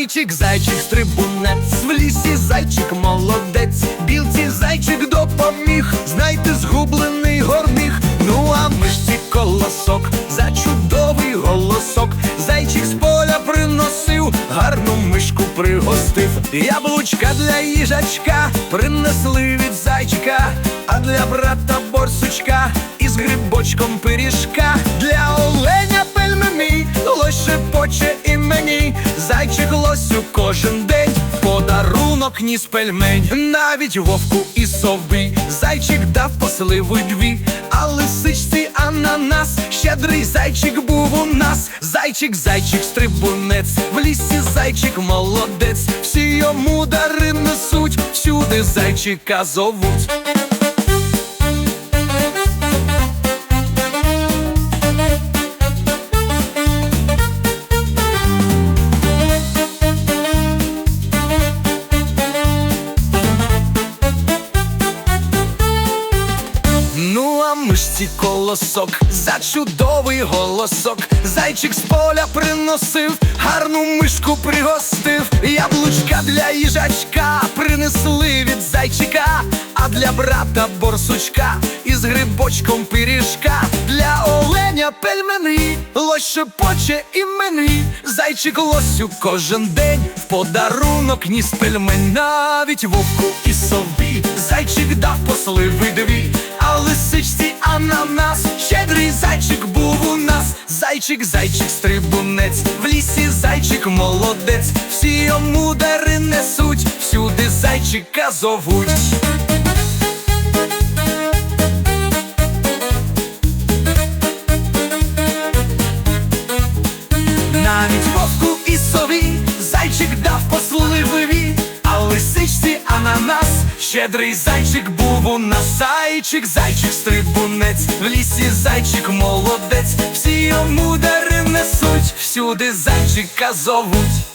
Зайчик, зайчик, стрибунець, в лісі зайчик молодець, білці зайчик допоміг, знайте згублений горних. Ну а мишці колосок, за чудовий голосок, зайчик з поля приносив, гарну мишку пригостив. Яблучка для їжачка принесли від зайчика, а для брата борсучка із грибочком пиріжка, для оленя кожен день. Подарунок ніс пельмень, навіть вовку і сові Зайчик дав посливу дві, а лисичці ананас. Щедрий зайчик був у нас. Зайчик, зайчик, стрибунець, в лісі зайчик молодець, всі йому дари несуть, всюди зайчика зовуть. А колосок, за чудовий голосок, зайчик з поля приносив, гарну мишку пригостив, яблучка для їжачка принесли від зайчика, а для брата борсучка із грибочком пиріжка, для оленя пельмені, лось шепоче і мені, зайчик лосю кожен день в подарунок ніс пельмень, навіть вовку і собі, зайчик дав посливи зайчик, зайчик, стрибунець, в лісі зайчик молодець, всі йому дари несуть, всюди зайчика зовуть. Навіть вовку щедрий зайчик був у нас зайчик, зайчик, стрибунець, в лісі зайчик молодець, всі йому дари несуть, всюди зайчика зовуть.